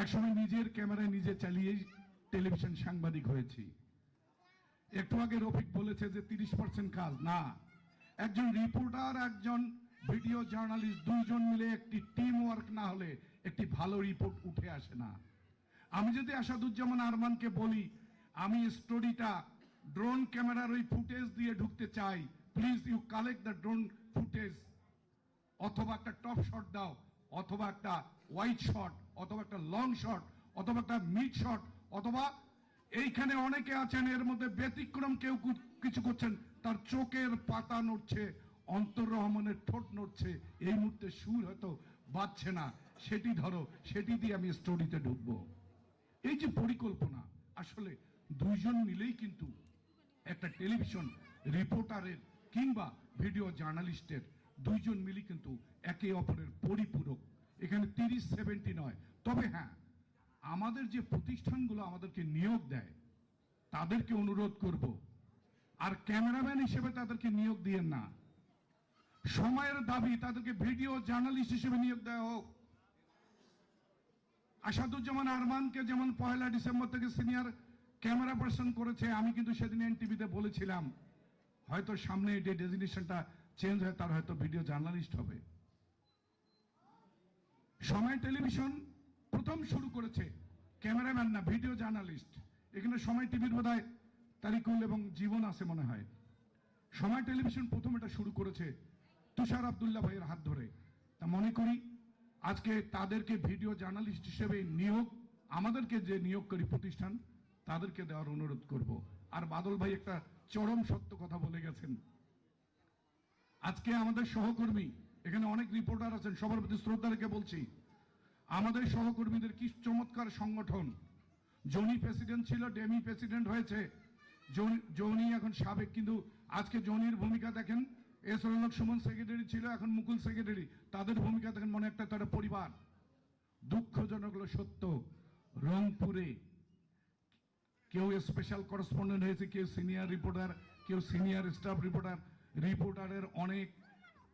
একসময় নিজের ক্যামেরায় নিজে চালিয়ে টেলিভিশন সাংবাদিক হয়েছি। একটু আগে রফিক বলেছে যে তিরিশ পার্সেন্ট কাজ। না, একজন রিপোর্টার, একজন ভিডিও জার্নালিস্ট, দুইজন মিলে একটি টিম ওয়ার্ক না হলে একটি ভালো রিপোর্ট উঠে আসে না। আমি যদি আসাদুজ্জামান আরমানকে বলি, আমি স্টোরিটা ড্রোন ক্যামেরার ওই ফুটেজ দিয়ে ঢুকতে চাই please you collect the drone footage অথবা একটা টপ শট দাও। অথবা একটা ওয়াইড শট অথবা একটা লং শট অথবা একটা মিড শট অথবা এইখানে অনেকে আছেন, এর মধ্যে ব্যতিক্রম কেউ কিছু করছেন, তার চোখের পাতা নড়ছে, অন্তর রহমানের ঠোঁট নড়ছে, এই মুহূর্তে সুর হয়তো বাজছে না। সেটি ধরো, সেটি দিয়ে আমি স্টোরিতে ঢুকবো। এই যে পরিকল্পনা, আসলে দুইজন মিলেই কিন্তু একটা টেলিভিশন রিপোর্টারের কিংবা ভিডিও জার্নালিস্টের দুইজন মিলে কিন্তু একে অপরের পরিপূরক। এখানে তিরিশ সেভেন্টি নয়। তবে হ্যাঁ আমাদের যে প্রতিষ্ঠানগুলো আমাদেরকে নিয়োগ দেয়, তাদেরকে অনুরোধ করব। আর ক্যামেরাম্যান হিসেবে তাদেরকে নিয়োগ দিয়েন না। সময়ের দাবি, তাদেরকে ভিডিও জার্নালিস্ট হিসেবে নিয়োগ দেওয়া হোক। আসাদুজ্জামান আরমানকে যেমন পয়লা ডিসেম্বর থেকে সিনিয়র ক্যামেরা পার্সন করেছে, আমি কিন্তু সেদিন এনটিভিতে বলেছিলাম হয়তো সামনে যে ডেজিগনেশনটা চেঞ্জ হয়, তার হয়তো ভিডিও জার্নালিস্ট হবে। সময় টেলিভিশন প্রথম শুরু করেছে ক্যামেরাম্যান না, ভিডিও জার্নালিস্ট। এখানে সময় টিভির বোধ হয় তারিকুল এবং জীবন আছে মনে হয়। সময় টেলিভিশন প্রথম এটা শুরু করেছে তুষার আবদুল্লাহ ভাইয়ের হাত ধরে। তা মনে করি আজকে তাদেরকে ভিডিও জার্নালিস্ট হিসেবে নিয়োগ, আমাদেরকে যে নিয়োগকারী প্রতিষ্ঠান, তাদেরকে দেওয়ার অনুরোধ করব। আর বাদল ভাই একটা চরম সত্য কথা বলে গেছেন। আজকে আমাদের সহকর্মী, এখানে অনেক রিপোর্টার আছেন, সবার প্রতি শ্রদ্ধা রেখে বলছি, আমাদের সহকর্মীদের কি চমৎকার সংগঠন। জনি প্রেসিডেন্ট ছিল ডেমি প্রেসিডেন্ট হয়েছে। জনি এখন সাবেক, কিন্তু আজকে জনির ভূমিকা দেখেন এস রৌনক সুমন সেক্রেটারি ছিল, এখন মুকুল সেক্রেটারি তাদের ভূমিকা দেখেন মনে একটা, তারা পরিবার। দুঃখজনক হলো সত্য, রংপুরে কেউ স্পেশাল করসপন্ডেন্ট হয়েছে, কেউ সিনিয়র রিপোর্টার কেউ সিনিয়র স্টাফ রিপোর্টার রিপোর্টারের অনেক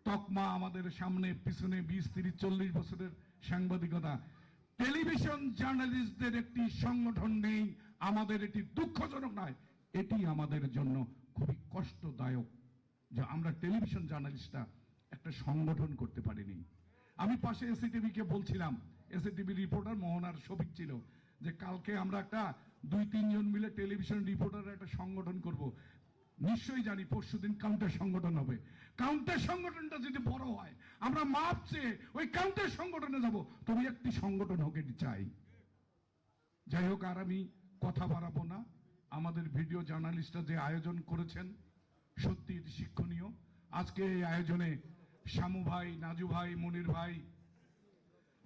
তকমা আমাদের সামনে, পিছনে বিশ, তিরিশ, চল্লিশ বছরের সাংবাদিকতা। টেলিভিশন জার্নালিস্টদের একটি সংগঠন নেই, আমাদের এটি দুঃখজনক নয়, এটি আমাদের জন্য খুবই কষ্টদায়ক যে আমরা টেলিভিশন জার্নালিস্টরা একটা সংগঠন করতে পারিনি। আমি পাশে এসিটিভি কে বলছিলাম এসিটিভি রিপোর্টার মোহনার শফিক ছিল যে কালকে আমরা একটা দুই তিনজন মিলে টেলিভিশন রিপোর্টারের একটা সংগঠন করব। নিশ্চয়ই জানি পরশুদিন কাউন্টার সংগঠন হবে। কাউন্টার সংগঠনটা যদি বড় হয়, আমরা মাপ চেয়ে ওই কাউন্টার সংগঠনে যাব। তবে একটি সংগঠন হোক, এটি চাই। যাই হোক, আর আমি কথা বাড়াবো না। আমাদের ভিডিও জার্নালিস্টরা যে আয়োজন করেছেন, সত্যি এটি শিক্ষণীয়। আজকে এই আয়োজনে শামু ভাই, নাজু ভাই, মনির ভাই,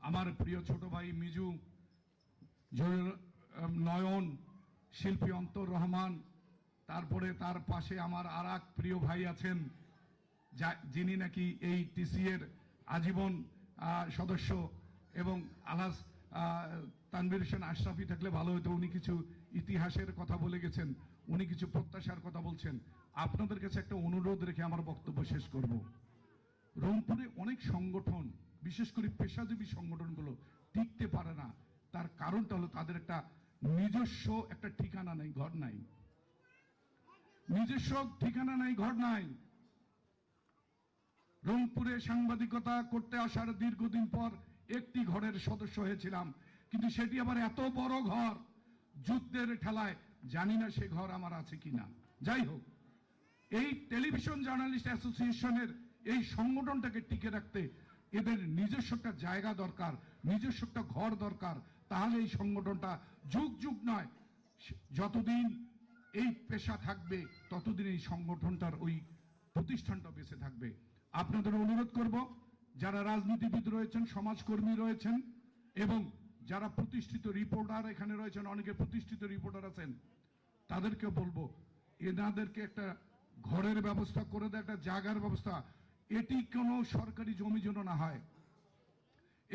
আমার প্রিয় ছোট ভাই মিজু নয়ন শিল্পী অন্তর রহমান তারপরে তার পাশে আমার আর প্রিয় ভাই আছেন যা- যিনি নাকি এই টিসি এর আজীবন সদস্য এবং আলাস আহ, তানভীর হোসেন আশরাফি থাকলে ভালো হতো উনি কিছু ইতিহাসের কথা বলে গেছেন উনি কিছু প্রত্যাশার কথা বলছেন। আপনাদের কাছে একটা অনুরোধ রেখে আমার বক্তব্য শেষ করব। রংপুরে অনেক সংগঠন বিশেষ করে পেশাজীবী সংগঠনগুলো টিকতে পারে না তার কারণটা হলো তাদের একটা নিজস্ব একটা ঠিকানা নাই, ঘর নাই। নিজস্ব ঠিকানা নাই, ঘর নাই। রংপুরে সাংবাদিকতা করতে আসার দীর্ঘদিন পর একটি ঘরের সদস্য হয়েছিলাম। কিন্তু সেটি আবার এত বড় ঘর, যুদ্ধের ঠেলায় জানি না সে ঘর আমার আছে কিনা। যাই হোক, এই টেলিভিশন জার্নালিস্ট অ্যাসোসিয়েশনের এই সংগঠনটাকে টিকে রাখতে এদের নিজস্ব একটা জায়গা দরকার নিজস্ব একটা ঘর দরকার তাহলে এই সংগঠনটা যুগ যুগ নয়। যতদিন এই পেশা থাকবে, ততদিন এই সংগঠনটার ওই প্রতিষ্ঠানটা বেঁচে থাকবে। আপনাদের অনুরোধ করব, যারা রাজনীতিবিদ রয়েছেন, সমাজকর্মী রয়েছেন, এবং যারা প্রতিষ্ঠিত রিপোর্টার এখানে রয়েছেন, অনেকে প্রতিষ্ঠিত রিপোর্টার আছেন তাদেরকে বলব, এনাদেরকে একটা ঘরের ব্যবস্থা করে দেয়, একটা জায়গার ব্যবস্থা। এটি কোনো সরকারি জমি যেন না হয়।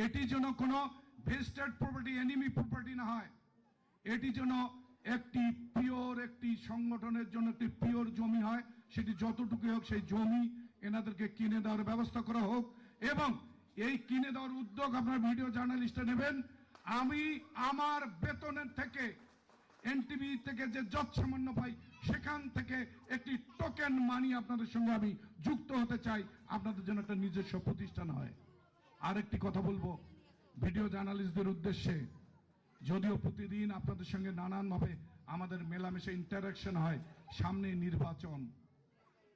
এটি যেন কোনো ভেস্টেড প্রপার্টি এনিমি প্রপার্টি না হয়। এটি যেন একটি পিওর একটি সংগঠনের জন্য একটি পিওর জমি হয়, সেটি যতটুকু হোক সেই জমি এনাদেরকে কিনে দেওয়ার ব্যবস্থা করা হোক। এবং এই কিনে দেওয়ার উদ্যোগ আপনার ভিডিও জার্নালিস্টরা নেবেন। আমি আমার বেতনের থেকে এনটিভি থেকে যে যৎ সামান্য পাই, সেখান থেকে একটি টোকেন মানি আপনাদের সঙ্গে আমি যুক্ত হতে চাই। আপনাদের জন্য একটা নিজস্ব প্রতিষ্ঠান হয়। আরেকটি কথা বলব। ভিডিও জার্নালিস্টদের উদ্দেশ্যে, যদিও প্রতিদিন আপনাদের সঙ্গে নানানভাবে আমাদের মেলামেশা ইন্টারাকশন হয়, সামনে নির্বাচন।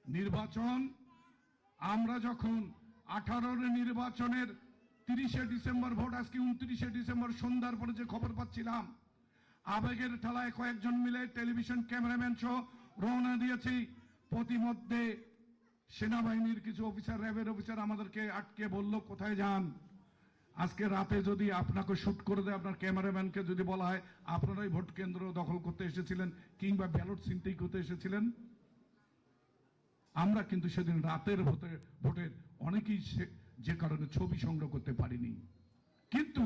নির্বাচন, আমরা যখন আঠারোর নির্বাচনের তিরিশে ডিসেম্বর ভোট, আজকে উনত্রিশে ডিসেম্বর সন্ধ্যার পরে যে খবর পাচ্ছিলাম, আবেগের ঠেলায় কয়েকজন মিলে টেলিভিশন ক্যামেরাম্যান সহ রওনা দিয়েছি। প্রতিমধ্যে সেনাবাহিনীর কিছু অফিসার, র্যাবের অফিসার আমাদেরকে আটকে বলল, কোথায় যান? আজকে রাতে যদি আপনাকে শুট করে দেয়, আপনার ক্যামেরাম্যানকে যদি বলা হয়, আপনারাই ভোট কেন্দ্র দখল করতে এসেছিলেন কিংবা ব্যালট ছিনতেই করতে এসেছিলেন? আমরা কিন্তু সেদিন রাতের ভোটে, ভোটের অনেকেই যে কারণে ছবি সংগ্রহ করতে পারিনি। কিন্তু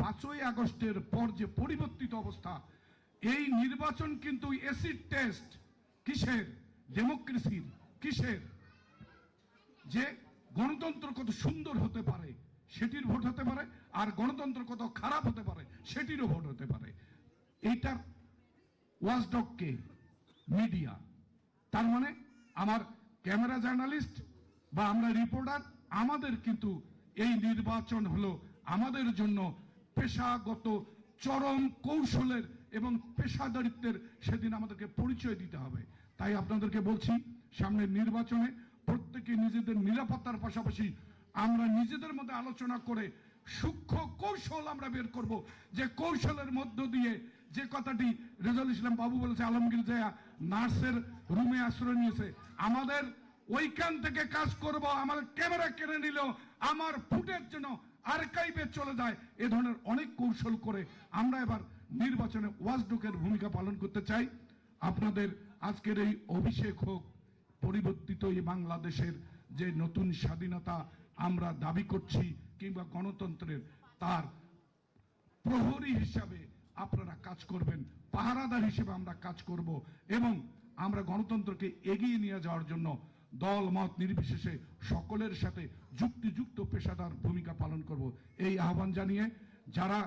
পাঁচই আগস্টের পর যে পরিবর্তিত অবস্থা, এই নির্বাচন কিন্তু এসিড টেস্ট কিসের? ডেমোক্রেসির কিসের? যে গণতন্ত্র কত সুন্দর হতে পারে, সেটির ভোট হতে পারে, আর গণতন্ত্র কত খারাপ হতে পারে, সেটিরও ভোট হতে পারে। এইটার ওয়াচডগ কে মিডিয়া। তার মানে আমার ক্যামেরা জার্নালিস্ট বা আমরা রিপোর্টার, আমাদের কিন্তু এই নির্বাচন হলো আমাদের জন্য পেশাগত চরম কৌশলের এবং পেশাদারিত্বের সেদিন আমাদেরকে পরিচয় দিতে হবে। তাই আপনাদেরকে বলছি, সামনের নির্বাচনে প্রত্যেকে নিজেদের নিরাপত্তার পাশাপাশি আমরা নিজেদের মধ্যে আলোচনা করে সূক্ষ্ম কৌশল আমরা বের করব। যে কৌশলের মধ্য দিয়ে যে কথাটি রেজাল ইসলাম বাবু বলেছে, আলমগীর জায়া নার্সের রুমে আশ্রয় নিয়েছে, আমাদের ওইখান থেকে কাজ করব, আমার ক্যামেরা কেড়ে নিল আমার ফুটের জন্য আর্কাইভে চলে যায়। এ ধরনের অনেক কৌশল করে আমরা এবার নির্বাচনে ওয়াজডুকের ভূমিকা পালন করতে চাই। আপনাদের আজকের এই অভিষেক হোক পরিবর্তিত এই বাংলাদেশের যে নতুন স্বাধীনতা আমরা দাবি করছি কিংবা গণতন্ত্রের, তার প্রহরী হিসাবে আপনারা কাজ করবেন, পাহারাদার হিসেবে আমরা কাজ করব এবং আমরা গণতন্ত্রকে এগিয়ে নিয়ে যাওয়ার জন্য দল, মত নির্বিশেষে সকলের সাথে যুক্তিযুক্ত পেশাদার ভূমিকা পালন করব। এই আহ্বান জানিয়ে যারা